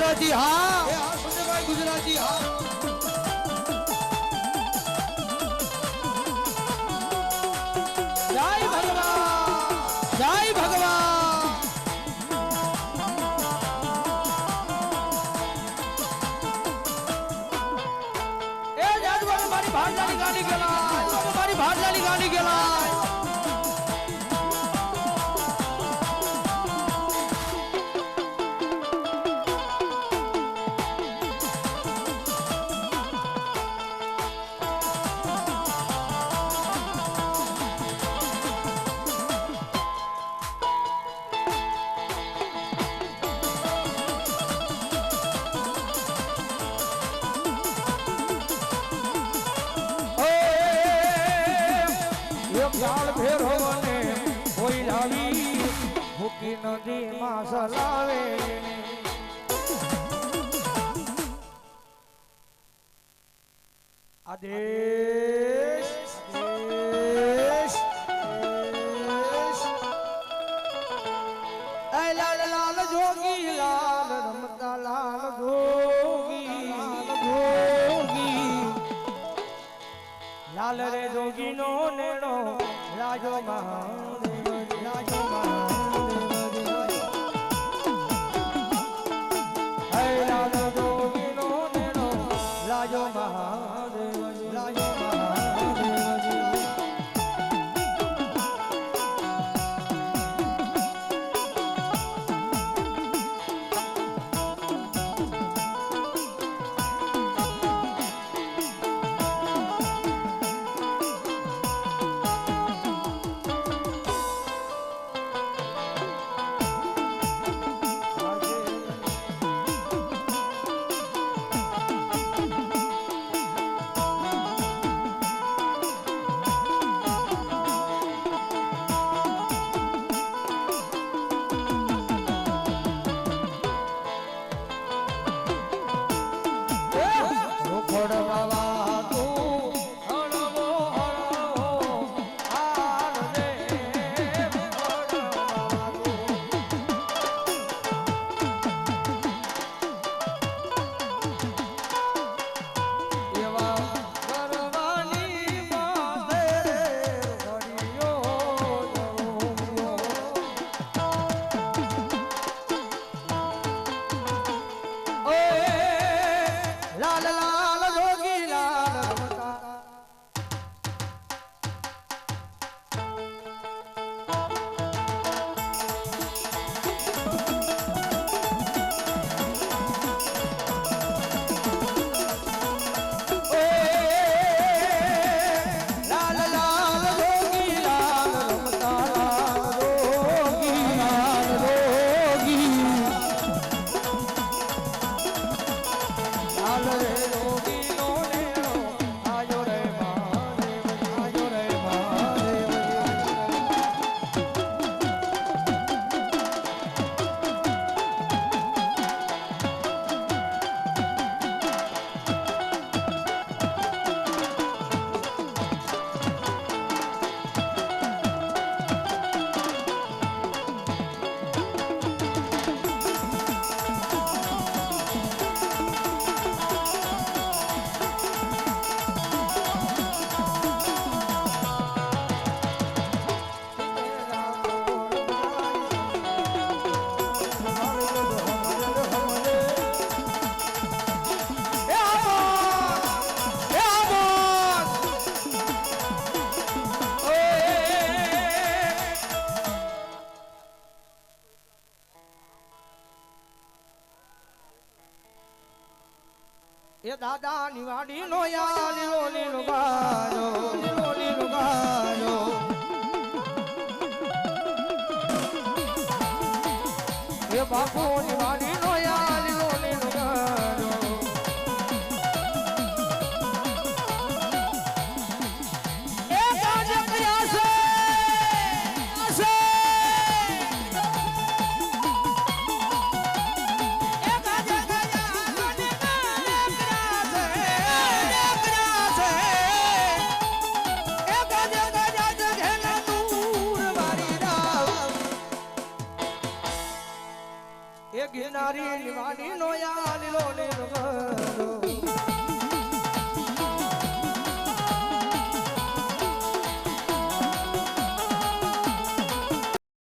ગુજરાતી હા. સંજયભાઈ ગુજરાતી હા. ભગવાન ગાડી ગયેલા નદીમાં સલાવે આદેશ આદેશ લાલ લાલ લાલ રમતા, લાલ જોગી, લાલ રે જોગી નો નેણો, રાજો મહાન એ દાદા નિવાડી નો યા લીલો લીલો ગાજો લીલો લીલો ગાજો એ બાપુ નિવાડી દિવાની નો યાદ લો ને